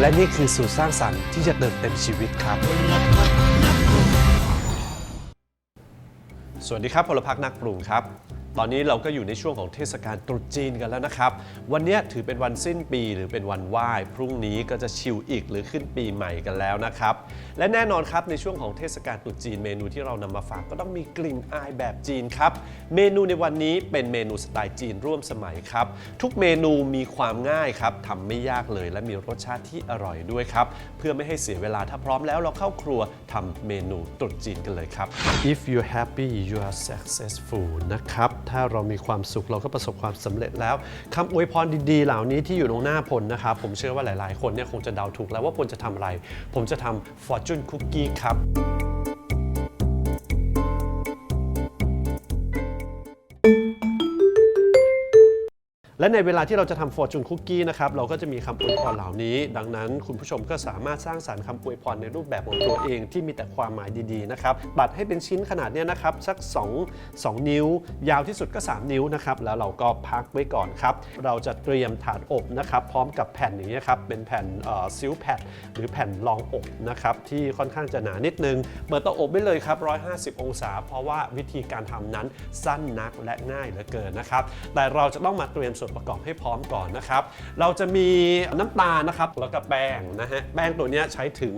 และนี่คือสูตรสร้างสรรค์ที่จะเติมเต็มชีวิตครับ สวัสดีครับพลพักนักปรุงครับ ตอนนี้เราก็อยู่ในช่วงของเทศกาลตรุษจีนกันแล้วนะครับ วันนี้ถือเป็นวันสิ้นปีหรือเป็นวันไหว้ พรุ่งนี้ก็จะชิลอีกหรือขึ้นปีใหม่กันแล้วนะครับ และแน่นอนครับในช่วงของเทศกาลตรุษจีนเมนูที่เรานำมาฝากก็ต้องมีกลิ่นอายแบบจีนครับ เมนูในวันนี้เป็นเมนูสไตล์จีนร่วมสมัยครับ ทุกเมนูมีความง่ายครับทำไม่ยากเลยและมีรสชาติที่อร่อยด้วยครับ เพื่อไม่ให้เสียเวลาถ้าพร้อมแล้วเราเข้าครัวทำเมนูตรุษจีนกันเลยครับ If you happy you are successful นะครับถ้าเรามีความสุขเราก็ประสบความสำเร็จแล้วคำอวยพรดีๆ เหล่านี้ที่อยู่ตรงหน้าพลนะครับ ผมเชื่อว่าหลายๆ คนเนี่ยคงจะเดาถูกแล้วว่าพลจะทำอะไร ผมจะทำ fortune cookie ครับ และในเวลาที่เราจะทำ fortune cookie นะครับเราก็จะมีคำอวยพรเหล่านี้ ดังนั้นคุณผู้ชมก็สามารถสร้างสรรค์คำอวยพรในรูปแบบของตัวเองที่มีแต่ความหมายดีๆนะครับตัดให้เป็นชิ้นขนาดเนี้ยนะครับสัก 2 2 นิ้ว ยาวที่สุดก็ 3 นิ้วนะครับแล้วเราก็พักไว้ก่อนครับเราจะเตรียมถาดอบนะครับพร้อมกับแผ่นอย่างนี้ยครับเป็นแผ่นซิลแพดหรือแผ่นรองอบนะครับที่ค่อนข้างจะหนานิดนึงเปิดเตาอบไว้เลยครับ 150 องศา เพราะว่าวิธีการทำนั้นสั้นนักและง่ายเหลือเกินนะครับแต่เราจะต้องมาเตรียมส่วนประกอบให้พร้อมก่อนนะครับ เราจะมีน้ำตาลนะครับแล้วก็แป้งนะฮะแป้งตัวนี้ใช้ถึง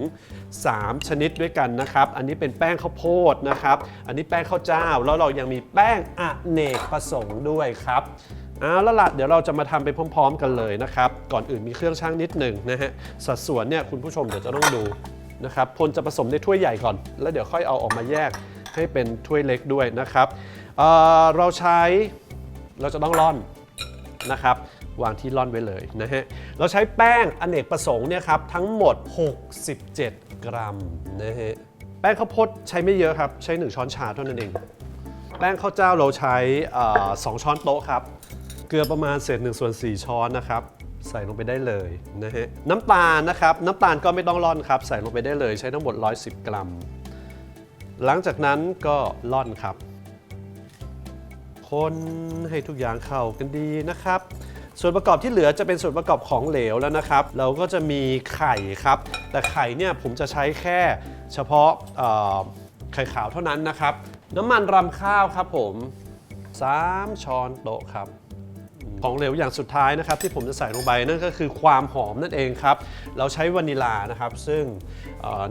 3 ชนิดด้วยกันนะครับ อันนี้เป็นแป้งข้าวโพดนะครับ อันนี้แป้งข้าวเจ้า แล้วเรายังมีแป้งอเนกประสงค์ด้วยครับเอาล้วล่ะเดี๋ยวเราจะมาทำไปพร้อม ๆ กันเลยนะครับ ก่อนอื่นมีเครื่องช่างนิดหนึ่งนะฮะสัดส่วนเนี่ยคุณผู้ชมเดี๋ยวจะต้องดูนะครับพลจะผสมในถ้วยใหญ่ก่อน แล้วเดี๋ยวค่อยเอาออกมาแยกให้เป็นถ้วยเล็กด้วยนะครับเเราใช้เราจะต้องร่อน นะครับวางที่ร่อนไว้เลยนะฮะเราใช้แป้งอเนกประสงค์เนี่ยครับทั้งหมด 67 กรัมนะฮะแป้งข้าวโพดใช้ไม่เยอะครับ ใช้ 1 ช้อนชาเท่านั้นเอง แป้งข้าวเจ้าเราใช้สองช้อนโต๊ะครับ เกลือประมาณเศษ1ส่วน4 ช้อนนะครับใส่ลงไปได้เลยนะฮะน้ำตาลนะครับน้ำตาลก็ไม่ต้องร่อนครับ ใส่ลงไปได้เลยใช้ทั้งหมด 110 กรัม หลังจากนั้นก็ร่อนครับ คนให้ทุกอย่างเข้ากันดีนะครับ ส่วนประกอบที่เหลือจะเป็นส่วนประกอบของเหลวแล้วนะครับ เราก็จะมีไข่ครับ แต่ไข่เนี่ยผมจะใช้แค่เฉพาะไข่ขาวเท่านั้นนะครับ น้ำมันรำข้าวครับผม 3 ช้อนโต๊ะครับ ของเหลวอย่างสุดท้ายนะครับที่ผมจะใส่ลงไปนั่นก็คือความหอมนั่นเองครับ เราใช้วานิลานะครับ ซึ่ง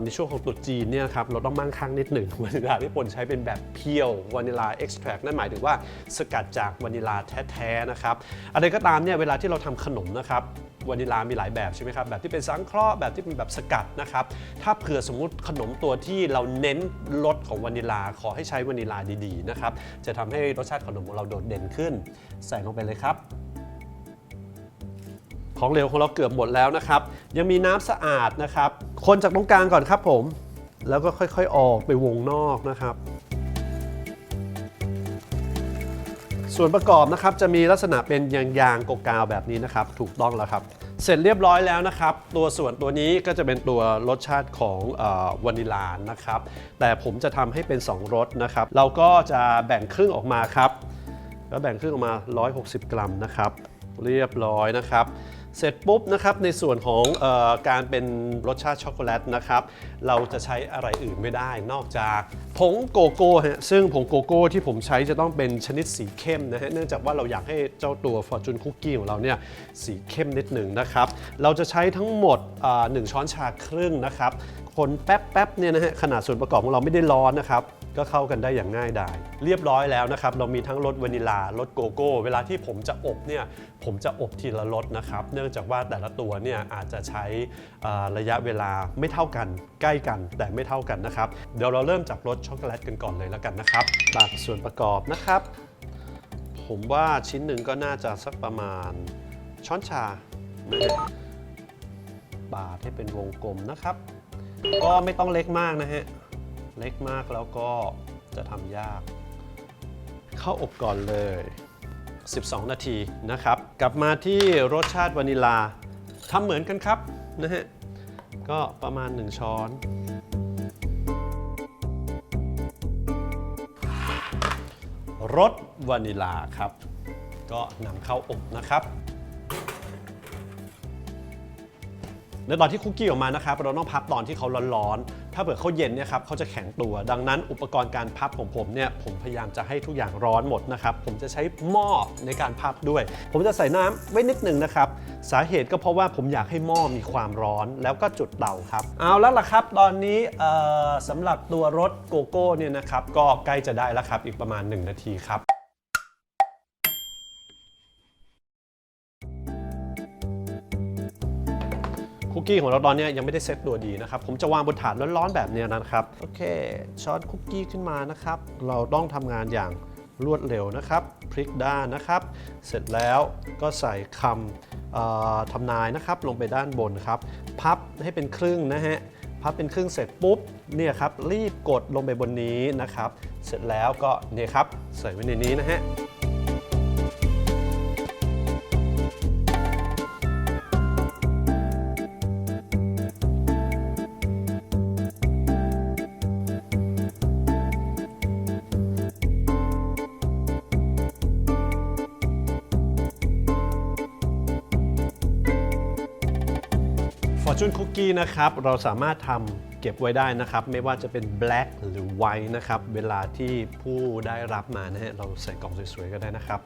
ในช่วงของตุ๊จีนเนี่ยครับเราต้องมั่งคั่งนิดหนึ่งวานิลาที่ปนใช้เป็นแบบเพียววานิลาเอ็กซ์แทรนั่นหมายถึงว่าสกัดจากวานิลาแท้ๆนะครับอะไรก็ตามเนี่ยเวลาที่เราทำขนมนะครับ วานิลามีหลายแบบใช่ไหมครับ แบบที่เป็นสังเคราะห์แบบที่เป็นแบบสกัดนะครับ ถ้าเผื่อสมมุติขนมตัวที่เราเน้นรสของวานิลาขอให้ใช้วานิลาดีๆนะครับ จะทำให้รสชาติขนมของเราโดดเด่นขึ้น ใส่ลงไปเลยครับของเหลวของเราเกือบหมดแล้วนะครับ ยังมีน้ำสะอาดนะครับ คนจากตรงกลางก่อนครับผม แล้วก็ค่อยๆออกไปวงนอกนะครับ ส่วนประกอบนะครับจะมีลักษณะเป็นยางยางกาวแบบนี้นะครับ ถูกต้องแล้วครับ เสร็จเรียบร้อยแล้วนะครับ ตัวส่วนตัวนี้ก็จะเป็นตัวรสชาติของออวานิลานะครับ แต่ผมจะทำให้เป็น 2รสนะครับ เราก็จะแบ่งครึ่งออกมาครับ แล้วแบ่งครึ่งออกมา 160 กรัมนะครับ เรียบร้อยนะครับ เสร็จปุ๊บนะครับในส่วนของออการเป็นรสชาติช็อกโกแลตนะครับเราจะใช้อะไรอื่นไม่ได้ นอกจากผงโกโก้ฮะซึ่งผงโกโก้ที่ผมใช้จะต้องเป็นชนิดสีเข้มนะฮะเนื่องจากว่าเราอยากให้เจ้าตัว Fortune Cookie ของเราเนี่ยสีเข้มนิดหนึ่งนะครับเราจะใช้ทั้งหมดหนึ่งช้อนชาครึ่งนะครับคนแป๊บๆเนี่ยนะฮะขนาดส่วนประกอบของเราไม่ได้ร้อนนะครับ ก็เข้ากันได้อย่างง่ายดาย เรียบร้อยแล้วนะครับ เรามีทั้งรสวานิลารสโกโก้ เวลาที่ผมจะอบเนี่ยผมจะอบทีละรสนะครับ เนื่องจากว่าแต่ละตัวเนี่ยอาจจะใช้ระยะเวลาไม่เท่ากัน ใกล้กันแต่ไม่เท่ากันนะครับ เดี๋ยวเราเริ่มจากรสช็อกโกแลตกันก่อนเลยแล้วกันนะครับตักส่วนประกอบนะครับ ผมว่าชิ้นหนึ่งก็น่าจะสักประมาณช้อนชานะฮะปาดให้เป็นวงกลมนะครับ ก็ไม่ต้องเล็กมากนะฮะ เล็กมากแล้วก็จะทำยาก เข้าอบก่อนเลย 12 นาทีนะครับ กลับมาที่รสชาติวานิลาทำเหมือนกันครับนะฮะก็ประมาณ 1 ช้อนรสวานิลาครับ ก็นำเข้าอบนะครับในตอนที่คุกกี้ออกมานะครับ เราต้องพับตอนที่เขาร้อนๆาเผื่อเขาเย็นเนี่ยครับเขาจะแข็งตัว ดังนั้นอุปกรณ์การพับของผมเนี่ยผมพยายามจะให้ทุกอย่างร้อนหมดนะครับ ผมจะใช้หม้อในการพับด้วย ผมจะใส่น้ำไว้นิดหนึ่งนะครับ สาเหตุก็เพราะว่าผมอยากให้หม้อมีความร้อนแล้วก็จุดเตาครับ เอาแล้วล่ะครับ ตอนนี้เอ่อสำหรับตัวรสโกโก้เนี่ยนะครับก็ใกล้จะได้แล้วครับอีกประมาณ 1 นาทีครับ คุกกี้ของเราตอนนี้ยังไม่ได้เซ็ตตัวดีนะครับ ผมจะวางบนถาดร้อนๆแบบนี้นะครับ โอเคช้อนคุกกี้ขึ้นมานะครับ เราต้องทำงานอย่างรวดเร็วนะครับพลิกด้านนะครับ เสร็จแล้วก็ใส่คำทำนายนะครับ ลงไปด้านบนครับ พับให้เป็นครึ่งนะฮะพับเป็นครึ่งเสร็จปุ๊บเนี่ยครับรีบกดลงไปบนนี้นะครับ เสร็จแล้วก็เนี่ยครับใส่ไว้ในนี้นะฮะ Fortune Cookie นะครับเราสามารถทำเก็บไว้ได้นะครับ ไม่ว่าจะเป็น black หรือ white นะครับเวลาที่ผู้ได้รับมานะฮะเราใส่กล่องสวยๆก็ได้นะครับ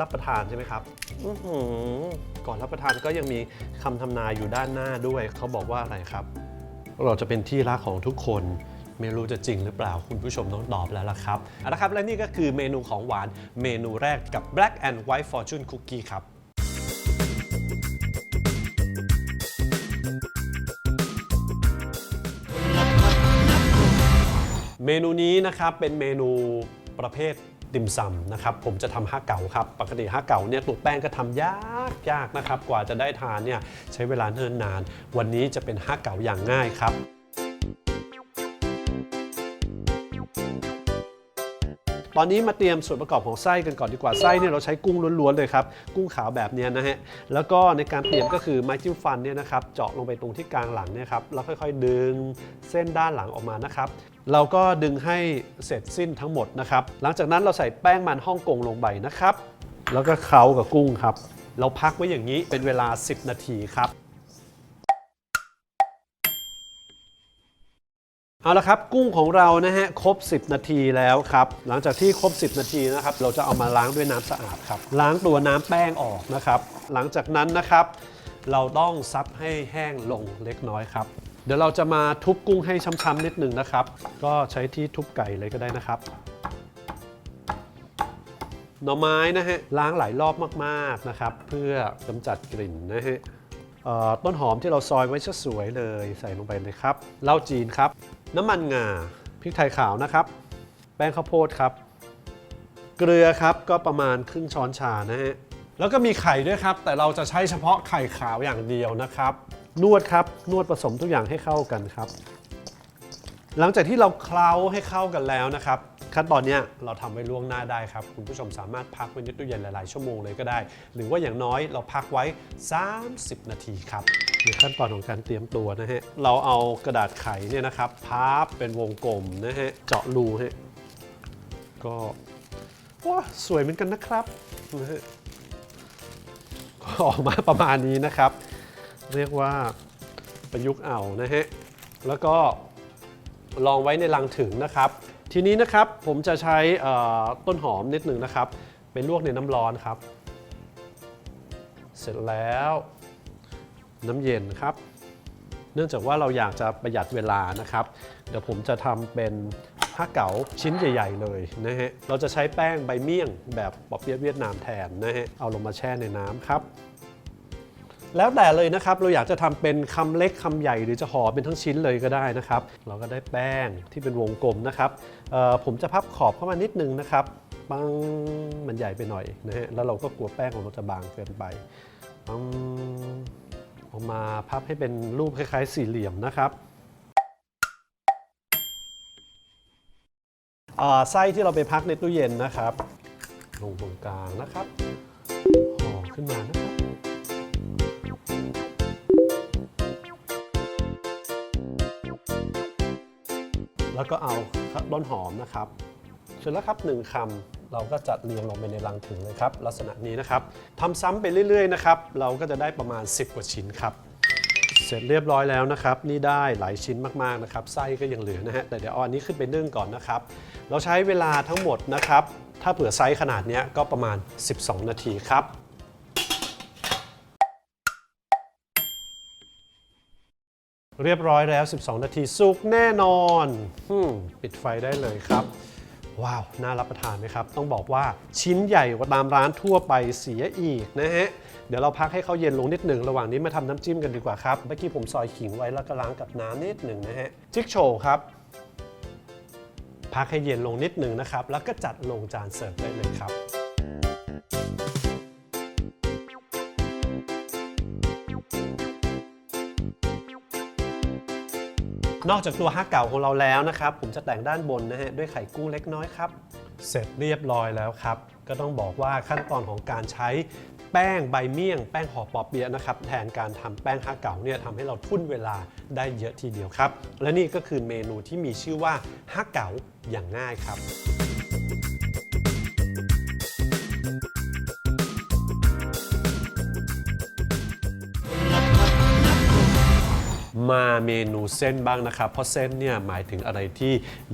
รับประทานใช่ไหมครับอื้อหือก่อนรับประทานก็ยังมีคำทำนายอยู่ด้านหน้าด้วย เขาบอกว่าอะไรครับ เราจะเป็นที่รักของทุกคน ไม่รู้จะจริงหรือเปล่าคุณผู้ชมต้องตอบแล้วล่ะครับเอาละครับและนี่ก็คือเมนูของหวานเมนูแรกกับ Black and White Fortune Cookie ครับ เมนูนี้นะครับเป็นเมนูประเภทติมซำนะครับผมจะทำห้าเก๋าครับ ปกติห้าเก๋าเนี่ยตัวแป้งก็ทำยากยากนะครับ กว่าจะได้ทานเนี่ยใช้เวลาเนิ่นนาน วันนี้จะเป็นห้าเก๋าอย่างง่ายครับตอนนี้มาเตรียมส่วนประกอบของไส้กันก่อนดีกว่าไส้เนี่ยเราใช้กุ้งล้วนๆเลยครับ กุ้งขาวแบบเนี้ยนะฮะแล้วก็ในการเตรียมก็คือไม้จิ้มฟันเนี่ยนะครับเจาะลงไปตรงที่กลางหลังเนี่ยครับแล้วค่อยๆ ดึงเส้นด้านหลังออกมานะครับ เราก็ดึงให้เสร็จสิ้นทั้งหมดนะครับ หลังจากนั้นเราใส่แป้งมันฮ่องกงลงไปนะครับ แล้วก็เคล้ากับกุ้งครับ เราพักไว้อย่างนี้เป็นเวลา 10 นาทีครับ เอาละครับกุ้งของเรานะฮะครบ 10 นาทีแล้วครับ หลังจากที่ครบ 10 นาทีนะครับ เราจะเอามาล้างด้วยน้ำสะอาดครับ ล้างตัวน้ำแป้งออกนะครับ หลังจากนั้นนะครับ เราต้องซับให้แห้งลงเล็กน้อยครับ เดี๋ยวเราจะมาทุบกุ้งให้ช้ำๆนิดหนึ่งนะครับ ก็ใช้ที่ทุบไก่เลยก็ได้นะครับหน่อไม้นะฮะล้างหลายรอบมากๆนะครับ เพื่อกำจัดกลิ่นนะฮะต้นหอมที่เราซอยไว้สวยเลยใส่ลงไปเลยครับเหล้าจีนครับ น้ำมันงาพริกไทยขาวนะครับ แป้งข้าวโพดครับ เกลือครับก็ประมาณครึ่งช้อนชานะฮะแล้วก็มีไข่ด้วยครับ แต่เราจะใช้เฉพาะไข่ขาวอย่างเดียวนะครับ นวดครับ นวดผสมทุกอย่างให้เข้ากันครับ หลังจากที่เราเคล้าให้เข้ากันแล้วนะครับ ขั้นตอนนี้เราทำไว้ล่วงหน้าได้ครับ คุณผู้ชมสามารถพักไว้ในตู้เย็นหลาย ๆ ชั่วโมงเลยก็ได้ หรือว่าอย่างน้อยเราพักไว้ 30 นาทีครับในขั้นตอนของการเตรียมตัวนะฮะ เราเอากระดาษไขเนี่ยนะครับพับเป็นวงกลมนะฮะ เจาะรูฮะ ก็ว้าสวยเหมือนกันนะครับก็ออกมาประมาณนี้นะครับ เรียกว่าประยุกต์เอานะฮะ แล้วก็ลองไว้ในลังถึงนะครับ ทีนี้นะครับผมจะใช้ต้นหอมนิดหนึ่งนะครับไปลวกในน้ำร้อนครับ เสร็จแล้วน้ำเย็นครับ เนื่องจากว่าเราอยากจะประหยัดเวลานะครับ เดี๋ยวผมจะทำเป็นผ้าเก๋าชิ้นใหญ่ ๆ เลยนะฮะ เราจะใช้แป้งใบเมี่ยงแบบปอเปี๊ยะเวียดนามแทนนะฮะ เอาลงมาแช่ในน้ำครับ แล้วแต่เลยนะครับเราอยากจะทำเป็นคำเล็กคำใหญ่หรือจะห่อเป็นทั้งชิ้นเลยก็ได้นะครับ เราก็ได้แป้งที่เป็นวงกลมนะครับผมจะพับขอบเข้ามานิดนึงนะครับปังมันใหญ่ไปหน่อยนะฮะแล้วเราก็กลัวแป้งของเราจะบางเกินไปปังเออกมาพับให้เป็นรูปคล้ายๆ สี่เหลี่ยมนะครับไส้ที่เราไปพักในตู้เย็นนะครับ ลงตรงกลางนะครับห่อขึ้นมานะครับ แล้วก็เอาต้นหอมนะครับเสร็จแล้วครับหนึ่งคำเราก็จัดเรียงลงไปในลังถึงเลยครับ ลักษณะนี้นะครับทำซ้ำไปเรื่อยๆนะครับเราก็จะได้ประมาณ 10 กว่าชิ้นครับ เสร็จเรียบร้อยแล้วนะครับ นี่ได้หลายชิ้นมากๆนะครับไส้ก็ยังเหลือนะฮะแต่เดี๋ยวเอาอันนี้ขึ้นไปนึ่งก่อนนะครับ เราใช้เวลาทั้งหมดนะครับ ถ้าเผื่อไซส์ขนาดนี้ก็ประมาณ 12 นาทีครับ เรียบร้อยแล้ว 12 นาทีสุกแน่นอนอปิดไฟได้เลยครับ ว้าว น่ารับประทานไหมครับ ต้องบอกว่าชิ้นใหญ่กว่าตามร้านทั่วไปเสียอีกนะฮะ เดี๋ยวเราพักให้เขาเย็นลงนิดหนึ่ง ระหว่างนี้มาทำน้ำจิ้มกันดีกว่าครับ เมื่อกี้ผมซอยขิงไว้แล้วก็ล้างกับน้ำนิดหนึ่งนะฮะ จิ๊กโชว์ครับ พักให้เย็นลงนิดหนึ่งนะครับ แล้วก็จัดลงจานเสิร์ฟได้เลยครับ นอกจากตัวฮักเก่าของเราแล้วนะครับ ผมจะแต่งด้านบนนะฮะด้วยไข่กุ้งเล็กน้อยครับ เสร็จเรียบร้อยแล้วครับ ก็ต้องบอกว่าขั้นตอนของการใช้แป้งใบเมี่ยง แป้งห่อปอเปี๊ยะนะครับ แทนการทำแป้งฮักเก่าเนี่ยทำให้เราทุ่นเวลาได้เยอะทีเดียวครับ และนี่ก็คือเมนูที่มีชื่อว่าฮักเก่าอย่างง่ายครับ เมนูเส้นบ้างนะครับ เพราะเส้นเนี่ยหมายถึงอะไรที่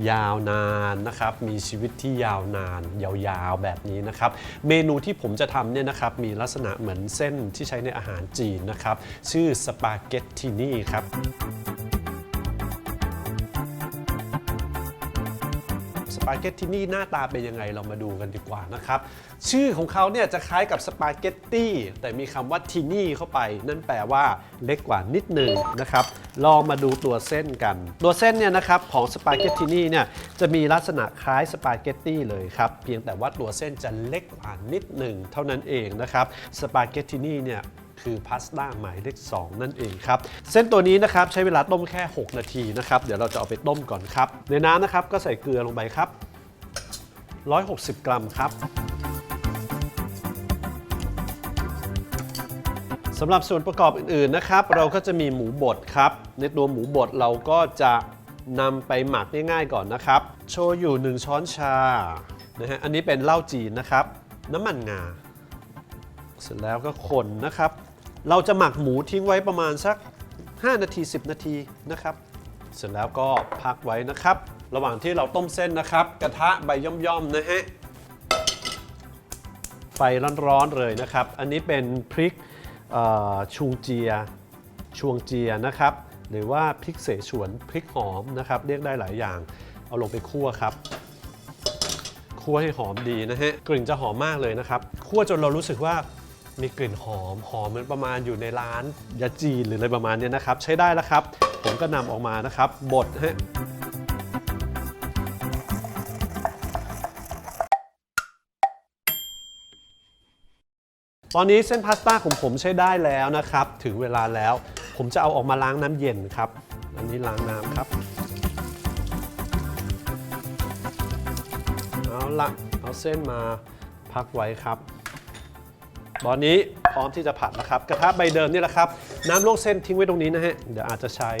ยาวนานนะครับ มีชีวิตที่ยาวนาน ยาวๆแบบนี้นะครับ เมนูที่ผมจะทำเนี่ยนะครับมีลักษณะเหมือนเส้นที่ใช้ในอาหารจีนนะครับ ชื่อสปาเกตตินี่ครับ ปาเกตตินี่หน้าตาเป็นยังไงเรามาดูกันดีกว่านะครับ ชื่อของเขาเนี่ยจะคล้ายกับสปาเกตตี้แต่มีคำว่าทินี่เข้าไป นั่นแปลว่าเล็กกว่านิดหนึ่งนะครับ ลองมาดูตัวเส้นกัน ตัวเส้นเนี่ยนะครับของสปาเกตตินี่เนี่ยจะมีลักษณะคล้ายสปาเกตตี้เลยครับ เพียงแต่ว่าตัวเส้นจะเล็กกว่านิดหนึ่งเท่านั้นเองนะครับ สปาเกตตินี่เนี่ย คือพาสต้าหมายเลข2นั่นเองครับ เส้นตัวนี้นะครับใช้เวลาต้มแค่ 6 นาทีนะครับ เดี๋ยวเราจะเอาไปต้มก่อนครับ ในน้ำนะครับก็ใส่เกลือลงไปครับ 160 กรัมครับสำหรับส่วนประกอบอื่นๆนะครับ เราก็จะมีหมูบดครับ ในตัวหมูบดเราก็จะนำไปหมักง่ายๆก่อนนะครับ โชยุ1ช้อนชานะฮะอันนี้เป็นเหล้าจีนนะครับ น้ำมันงา เสร็จแล้วก็คนนะครับ เราจะหมักหมูทิ้งไว้ประมาณสัก 5 นาที 10 นาทีนะครับ เสร็จแล้วก็พักไว้นะครับ ระหว่างที่เราต้มเส้นนะครับ กระทะใบย่อมๆนะฮะไฟร้อนๆเลยนะครับ อันนี้เป็นพริกชุงเจียชวงเจียนะครับ หรือว่าพริกเสฉวนพริกหอมนะครับ เรียกได้หลายอย่าง เอาลงไปคั่วครับคั่วให้หอมดีนะฮะกลิ่นจะหอมมากเลยนะครับคั่วจนเรารู้สึกว่า มีกลิ่นหอมหอมเหมือนประมาณอยู่ในร้านยาจีนหรืออะไรประมาณเนี้ยนะครับ ใช้ได้แล้วครับ ผมก็นำออกมานะครับบดฮะตอนนี้เส้นพาสต้าของผมใช้ได้แล้วนะครับ ถึงเวลาแล้ว ผมจะเอาออกมาล้างน้ำเย็นครับ อันนี้ล้างน้ำครับเอาละเอาเส้นมาพักไว้ครับ ตอนนี้พร้อมที่จะผัดแล้วครับ กระทะใบเดิมนี่แหละครับ น้ำลวกเส้นทิ้งไว้ตรงนี้นะฮะ เดี๋ยวอาจจะใช้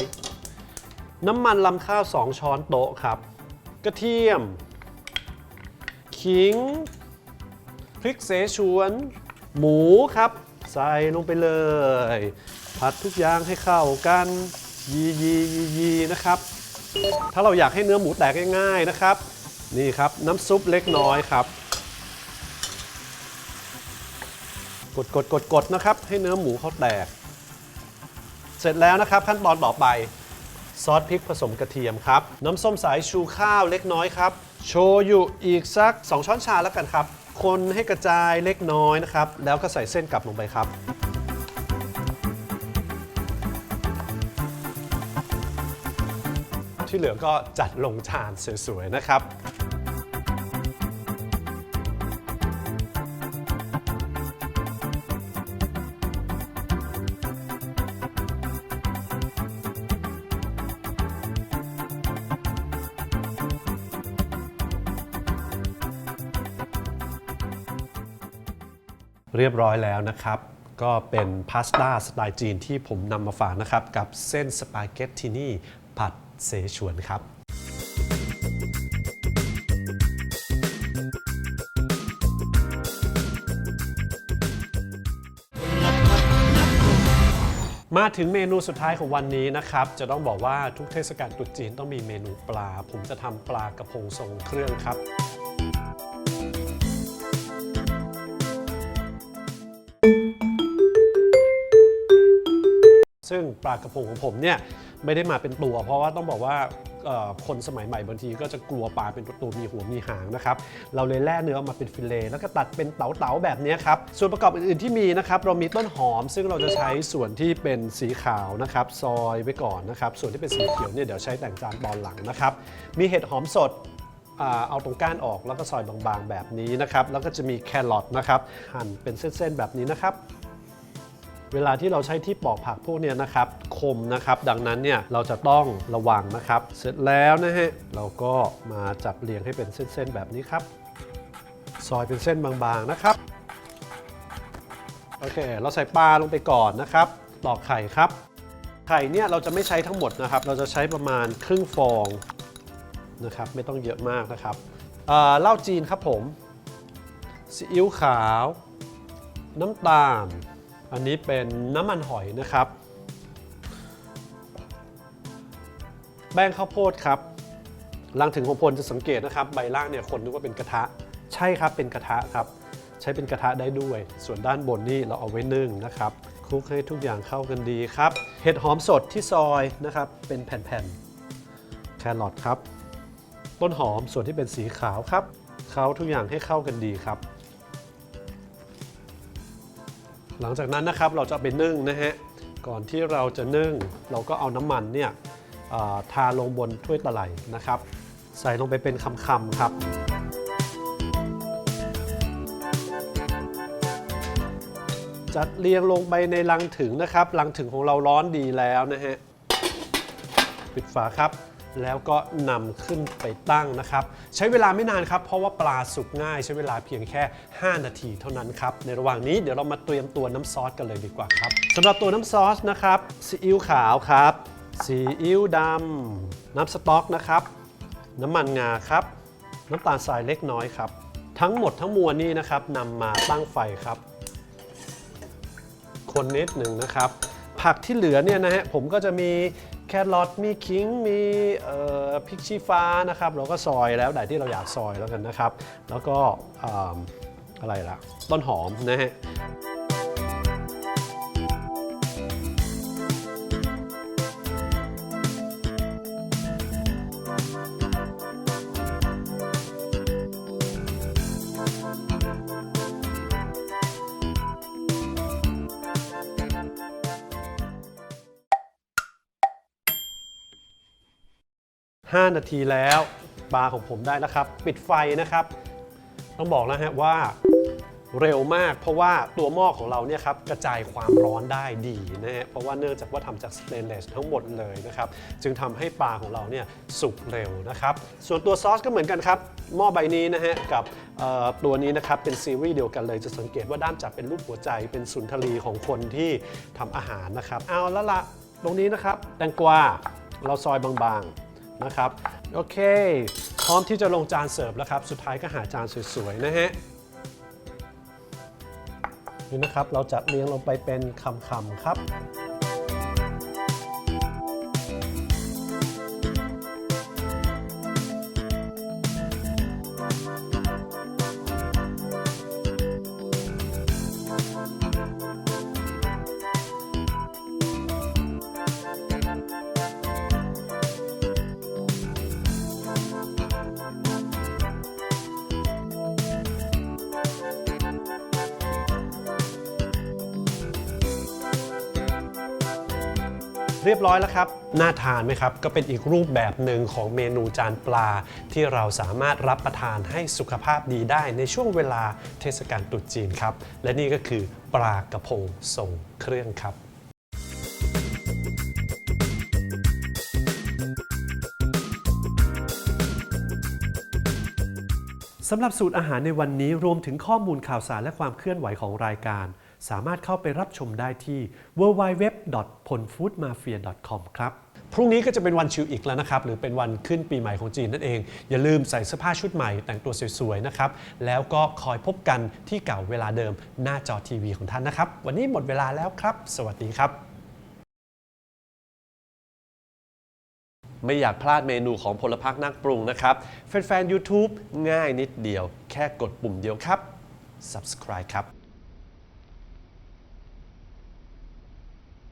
น้ำมันลำข้าว 2 ช้อนโต๊ะครับ กระเทียม ขิง พริกเสฉวน หมูครับ ใส่ลงไปเลย ผัดทุกอย่างให้เข้ากัน ยียียียีนะครับ ถ้าเราอยากให้เนื้อหมูแตกง่ายๆนะครับ นี่ครับน้ำซุปเล็กน้อยครับ กดกดกดกดนะครับ ให้เนื้อหมูเขาแตก เสร็จแล้วนะครับ ขั้นตอนต่อไปซอสพริกผสมกระเทียมครับ น้ำส้มสายชูข้าวเล็กน้อยครับ โชยุอีกสัก 2 ช้อนชาแล้วกันครับ คนให้กระจายเล็กน้อยนะครับ แล้วก็ใส่เส้นกลับลงไปครับ ที่เหลือก็จัดลงจานสวยๆนะครับ เรียบร้อยแล้วนะครับ ก็เป็นพาสต้าสไตล์จีนที่ผมนำมาฝากนะครับ กับเส้นสปาเกตตินี่ผัดเสฉวนครับมาถึงเมนูสุดท้ายของวันนี้นะครับ จะต้องบอกว่าทุกเทศกาลตรุษจีนต้องมีเมนูปลา ผมจะทำปลากระพงทรงเครื่องครับ ซึ่งปลากระพงของผมเนี่ยไม่ได้มาเป็นตัว เพราะว่าต้องบอกว่าคนสมัยใหม่บางทีก็จะกลัวปลาเป็นตัวมีหัวมีหางนะครับเราเลยแล่เนื้อมาเป็นฟิเลแล้วก็ตัดเป็นเต๋าๆแบบนี้ครับส่วนประกอบอื่นๆที่มีนะครับเรามีต้นหอม ซึ่งเราจะใช้ส่วนที่เป็นสีขาวนะครับซอยไว้ก่อนนะครับส่วนที่เป็นสีเขียวเนี่ยเดี๋ยวใช้แต่งจานตอนหลังนะครับมีเห็ดหอมสดเอาตรงก้านออกแล้วก็ซอยบางๆแบบนี้นะครับแล้วก็จะมีแครอทนะครับหั่นเป็นเส้นๆแบบนี้นะครับ เวลาที่เราใช้ที่ปอกผักพวกเนี้ยนะครับคมนะครับดังนั้นเนี่ยเราจะต้องระวังนะครับ เสร็จแล้วนะฮะเราก็มาจับเรียงให้เป็นเส้นๆแบบนี้ครับ ซอยเป็นเส้นบางๆนะครับโอเคเราใส่ปลาลงไปก่อนนะครับตอกไข่ครับ ไข่เนี่ยเราจะไม่ใช้ทั้งหมดนะครับ เราจะใช้ประมาณครึ่งฟองนะครับไม่ต้องเยอะมากนะครับเหล้าจีนครับผมซีอิ๊วขาว น้ำตาล อันนี้เป็นน้ำมันหอยนะครับ แป้งข้าวโพดครับลังถึงของพลจะสังเกตนะครับ ใบล่างเนี่ยคนนึกว่าเป็นกระทะ ใช่ครับเป็นกระทะครับ ใช้เป็นกระทะได้ด้วย ส่วนด้านบนนี่เราเอาไว้นึ่งนะครับคลุกให้ทุกอย่างเข้ากันดีครับ เห็ดหอมสดที่ซอยนะครับเป็นแผ่นๆแครอทครับ ต้นหอมส่วนที่เป็นสีขาวครับเขาทุกอย่างให้เข้ากันดีครับ หลังจากนั้นนะครับเราจะไปนึ่งนะฮะก่อนที่เราจะนึ่ง เราก็เอาน้ำมันเนี่ยทาลงบนถ้วยตะไลนะครับ ใส่ลงไปเป็นคำๆครับจัดเรียงลงไปในลังถึงนะครับลังถึงของเราร้อนดีแล้วนะฮะปิดฝาครับ แล้วก็นำขึ้นไปตั้งนะครับ ใช้เวลาไม่นานครับ เพราะว่าปลาสุกง่ายใช้เวลาเพียงแค่ 5 นาทีเท่านั้นครับ ในระหว่างนี้เดี๋ยวเรามาเตรียมตัวน้ำซอสกันเลยดีกว่าครับสำหรับตัวน้ำซอสนะครับซีอิ๊วขาวครับซีอิ๊วดำน้ำสต๊อกนะครับ น้ำมันงาครับ น้ำตาลทรายเล็กน้อยครับ ทั้งหมดทั้งมวลนี้นะครับนำมาตั้งไฟครับ คนนิดหนึ่งนะครับ ผักที่เหลือเนี่ยนะฮะผมก็จะมี แครอทมีขิงมีพริกชี้ฟ้านะครับ เราก็ซอยแล้วแต่ที่เราอยากซอยแล้วกันนะครับ แล้วก็ออะไรล่ะ ต้นหอมนะฮะ 5 นาทีแล้วปลาของผมได้แล้วครับ ปิดไฟนะครับ ต้องบอกแล้วฮะว่าเร็วมาก เพราะว่าตัวหม้อของเราเนี่ยครับกระจายความร้อนได้ดีนะฮะเพราะว่าเนื่องจากว่าทำจากสเตนเลสทั้งหมดเลยนะครับ จึงทำให้ปลาของเราเนี่ยสุกเร็วนะครับ ส่วนตัวซอสก็เหมือนกันครับ หม้อใบนี้นะฮะกับตัวนี้นะครับเป็นซีรีส์เดียวกันเลยจะสังเกตว่าด้ามจับเป็นรูปหัวใจเป็นสุนทรีของคนที่ทำอาหารนะครับ เอาแล้วละตรงนี้นะครับแตงกวาเราซอยบางๆ นะครับ โอเค พร้อมที่จะลงจานเสิร์ฟแล้วครับ สุดท้ายก็หาจานสวยๆนะฮะนี่นะครับเราจะเรียงลงไปเป็นคำๆครับ เรียบร้อยแล้วครับ น่าทานไหมครับ ก็เป็นอีกรูปแบบหนึ่งของเมนูจานปลา ที่เราสามารถรับประทานให้สุขภาพดีได้ในช่วงเวลาเทศกาลตรุษจีนครับ และนี่ก็คือปลากระพงทรงเครื่องครับสำหรับสูตรอาหารในวันนี้รวมถึงข้อมูลข่าวสารและความเคลื่อนไหวของรายการ สามารถเข้าไปรับชมได้ที่ www.ponfoodmafia.com ครับพรุ่งนี้ก็จะเป็นวันชิวอีกแล้วนะครับ หรือเป็นวันขึ้นปีใหม่ของจีนนั่นเอง อย่าลืมใส่เสื้อผ้าชุดใหม่ แต่งตัวสวยๆนะครับ แล้วก็คอยพบกันที่เก่าเวลาเดิมหน้าจอทีวีของท่านนะครับ วันนี้หมดเวลาแล้วครับ สวัสดีครับ ไม่อยากพลาดเมนูของพลพักนักปรุงนะครับ แฟนๆ YouTube ง่ายนิดเดียว แค่กดปุ่มเดียวครับ subscribe ครับ